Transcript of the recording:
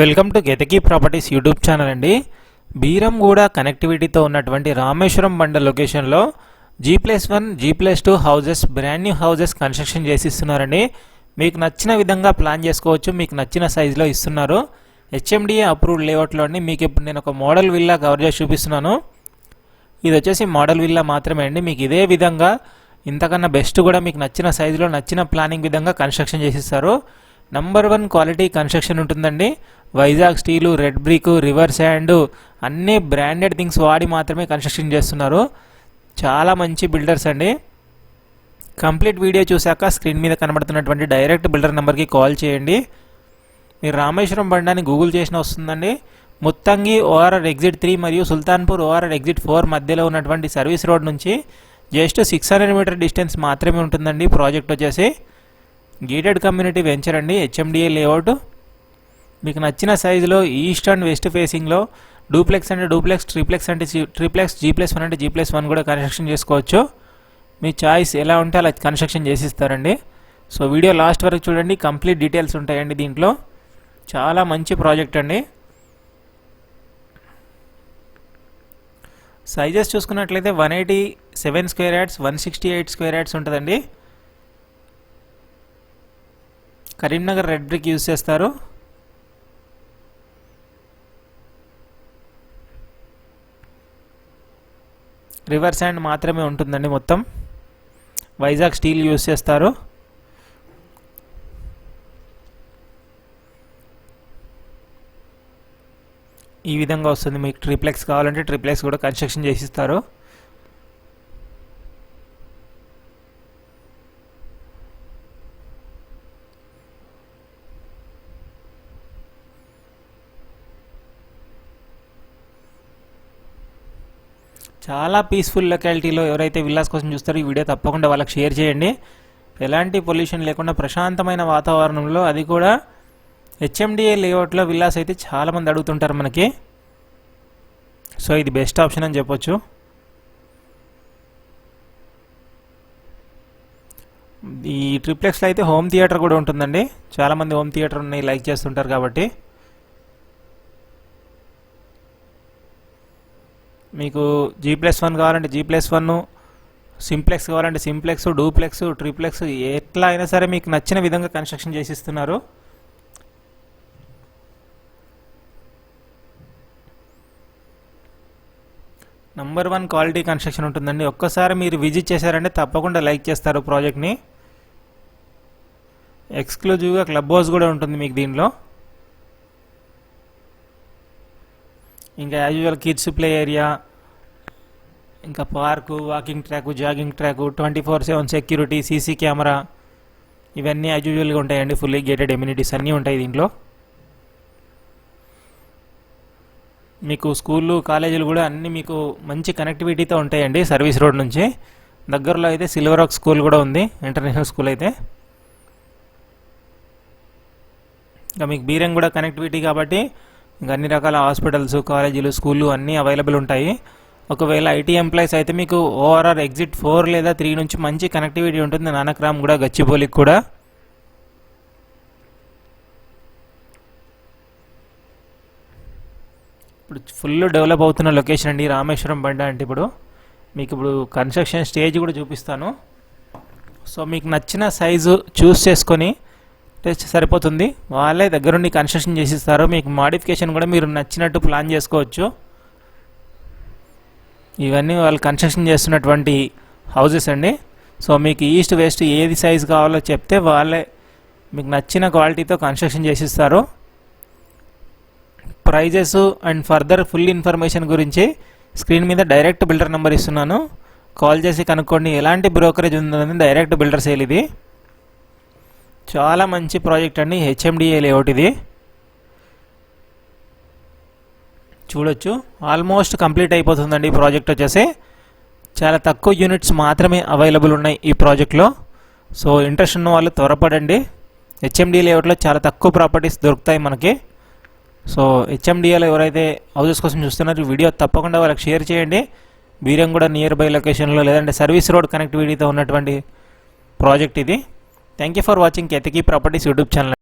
Welcome to Gethaki properties YouTube channel అండి బీరంగూడ కనెక్టివిటీతో ఉన్నటువంటి రామేశ్వరం బండ లొకేషన్లో G plus one G plus two houses brand new houses construction చేసి ఇస్తున్నారండి మీకు నచ్చిన విధంగా ప్లాన్ చేసుకోవచ్చు మీకు నచ్చిన సైజులో ఇస్తున్నారు హెచ్ఎండిఏ అప్రూవ్డ్ లేఅవుట్లోని మీకు ఇప్పుడు నేను ఒక మోడల్ విల్లా కవర్ చేసి చూపిస్తున్నాను ఇది వచ్చేసి మోడల్ విల్లా మాత్రమే అండి మీకు ఇదే విధంగా ఇంతకన్నా బెస్ట్ కూడా మీకు నచ్చిన సైజులో నచ్చిన ప్లానింగ్ విధంగా కన్స్ట్రక్షన్ చేసిస్తారు నంబర్ వన్ క్వాలిటీ కన్స్ట్రక్షన్ ఉంటుందండి Vizag steel red brick river sand అన్నీ బ్రాండెడ్ థింగ్స్ వాడి మాత్రమే కన్స్ట్రక్షన్ చేస్తున్నారు చాలా మంచి బిల్డర్స్ అండి కంప్లీట్ వీడియో చూశాక స్క్రీన్ మీద కనబడుతున్నటువంటి డైరెక్ట్ బిల్డర్ నెంబర్కి కాల్ చేయండి మీరు రామేశ్వరం బండాన్ని గూగుల్ చేసిన వస్తుందండి ముత్తంగి ఓఆర్ఆర్ ఎగ్జిట్ త్రీ మరియు సుల్తాన్పూర్ ఓఆర్ఆర్ ఎగ్జిట్ ఫోర్ మధ్యలో ఉన్నటువంటి సర్వీస్ రోడ్ నుంచి just six hundred meter distance మాత్రమే ఉంటుందండి ప్రాజెక్ట్ వచ్చేసి గేటెడ్ కమ్యూనిటీ వెంచర్ అండి హెచ్ఎండిఏ లేఅవుట్ మీకు నచ్చిన సైజులో ఈస్ట్ అండ్ వెస్ట్ ఫేసింగ్లో డూప్లెక్స్ అంటే డూప్లెక్స్ ట్రిప్లెక్స్ అంటే ట్రిప్లెక్స్ జీ ప్లస్ వన్ అంటే జీ ప్లస్ వన్ కూడా కన్స్ట్రక్షన్ చేసుకోవచ్చు మీ చాయిస్ ఎలా ఉంటే అలా కన్స్ట్రక్షన్ చేసిస్తారండి సో వీడియో లాస్ట్ వరకు చూడండి కంప్లీట్ డీటెయిల్స్ ఉంటాయండి దీంట్లో చాలా మంచి ప్రాజెక్ట్ అండి సైజెస్ చూసుకున్నట్లయితే one eighty seven square yards one sixty eight square yards ఉంటుందండి కరీంనగర్ రెడ్ బ్రిక్ యూజ్ చేస్తారు రివర్ శాండ్ మాత్రమే ఉంటుందండి మొత్తం వైజాగ్ స్టీల్ యూజ్ చేస్తారు ఈ విధంగా వస్తుంది మీకు ట్రిప్లెక్స్ కావాలంటే ట్రిప్లెక్స్ కూడా కన్స్ట్రక్షన్ చేసిస్తారు చాలా పీస్ఫుల్ లొకాలిటీలో ఎవరైతే విల్లాస్ కోసం చూస్తారో ఈ వీడియో తప్పకుండా వాళ్ళకి షేర్ చేయండి ఎలాంటి పొల్యూషన్ లేకుండా ప్రశాంతమైన వాతావరణంలో అది కూడా హెచ్ఎండిఏ లేఅవుట్లో విల్లాస్ అయితే చాలామంది అడుగుతుంటారు మనకి సో ఇది బెస్ట్ ఆప్షన్ అని చెప్పొచ్చు ఈ ట్రిప్లెక్స్లో అయితే హోమ్ థియేటర్ కూడా ఉంటుందండి చాలామంది హోమ్ థియేటర్ ఉన్నాయి లైక్ చేస్తుంటారు కాబట్టి మీకు జీ ప్లస్ వన్ కావాలంటే జీ ప్లస్ వన్ సింప్లెక్స్ కావాలంటే సింప్లెక్స్ డూప్లెక్స్ ట్రిప్లెక్స్ ఎట్లా అయినా సరే మీకు నచ్చిన విధంగా కన్స్ట్రక్షన్ చేసిస్తున్నారు నంబర్ వన్ క్వాలిటీ కన్స్ట్రక్షన్ ఉంటుందండి ఒక్కసారి మీరు విజిట్ చేశారంటే తప్పకుండా లైక్ చేస్తారు ప్రాజెక్ట్ని ఎక్స్క్లూజివ్గా క్లబ్ హౌస్ కూడా ఉంటుంది మీకు దీనిలో ఇంకా as usual kids play area ఇంకా park walking track jogging track twenty four seven security CC camera ఇవన్నీ యాజ్ యూజువల్గా ఉంటాయండి ఫుల్లీ గేటెడ్ ఎమ్యూనిటీస్ అన్నీ ఉంటాయి దీంట్లో మీకు స్కూళ్ళు కాలేజీలు కూడా అన్నీ మీకు మంచి కనెక్టివిటీతో ఉంటాయండి సర్వీస్ రోడ్ నుంచి దగ్గరలో అయితే సిల్వర్ ఆక్ స్కూల్ కూడా ఉంది ఇంటర్నేషనల్ స్కూల్ అయితే ఇంకా మీకు బీరం కూడా కనెక్టివిటీ కాబట్టి ఇంకా అన్ని రకాల హాస్పిటల్స్ కాలేజీలు స్కూళ్ళు అన్నీ అవైలబుల్ ఉంటాయి ఒకవేళ ఐటీ ఎంప్లాయీస్ అయితే మీకు ఓఆర్ఆర్ ఎగ్జిట్ ఫోర్ లేదా త్రీ నుంచి మంచి కనెక్టివిటీ ఉంటుంది నానక్రామ్ కూడా గచ్చిబౌలికి కూడా ఇప్పుడు ఫుల్ డెవలప్ అవుతున్న లొకేషన్ అండి రామేశ్వరం బండ అంటే ఇప్పుడు మీకు ఇప్పుడు కన్స్ట్రక్షన్ స్టేజ్ కూడా చూపిస్తాను సో మీకు నచ్చిన సైజు చూస్ చేసుకొని టెస్ట్ సరిపోతుంది వాళ్ళే దగ్గరుండి కన్స్ట్రక్షన్ చేసిస్తారు మీకు మాడిఫికేషన్ కూడా మీరు నచ్చినట్టు ప్లాన్ చేసుకోవచ్చు ఇవన్నీ వాళ్ళు కన్స్ట్రక్షన్ చేస్తున్నటువంటి హౌజెస్ అండి సో మీకు ఈస్ట్ వెస్ట్ ఏది సైజ్ కావాలో చెప్తే వాళ్ళే మీకు నచ్చిన క్వాలిటీతో కన్స్ట్రక్షన్ చేసిస్తారు prices and further full information గురించి స్క్రీన్ మీద డైరెక్ట్ బిల్డర్ నెంబర్ ఇస్తున్నాను కాల్ చేసి కనుక్కోండి ఎలాంటి బ్రోకరేజ్ ఉందని డైరెక్ట్ బిల్డర్ సేల్ ఇది చాలా మంచి ప్రాజెక్ట్ అండి హెచ్ఎండిఏ లేఅవుట్ ఇది చూడొచ్చు ఆల్మోస్ట్ కంప్లీట్ అయిపోతుందండి ఈ ప్రాజెక్ట్ వచ్చేసి చాలా తక్కువ యూనిట్స్ మాత్రమే అవైలబుల్ ఉన్నాయి ఈ ప్రాజెక్ట్లో సో ఇంట్రెస్ట్ ఉన్న వాళ్ళు త్వరపడండి హెచ్ఎండి లేఅవుట్లో చాలా తక్కువ ప్రాపర్టీస్ దొరుకుతాయి మనకి సో హెచ్ఎండిఏలో ఎవరైతే హౌజెస్ కోసం చూస్తున్నారు వీడియో తప్పకుండా వాళ్ళకి షేర్ చేయండి వీరం కూడా నియర్ బై లొకేషన్లో లేదంటే సర్వీస్ రోడ్ కనెక్టివిటీతో ఉన్నటువంటి ప్రాజెక్ట్ ఇది Thank you for watching Keteki Properties YouTube channel.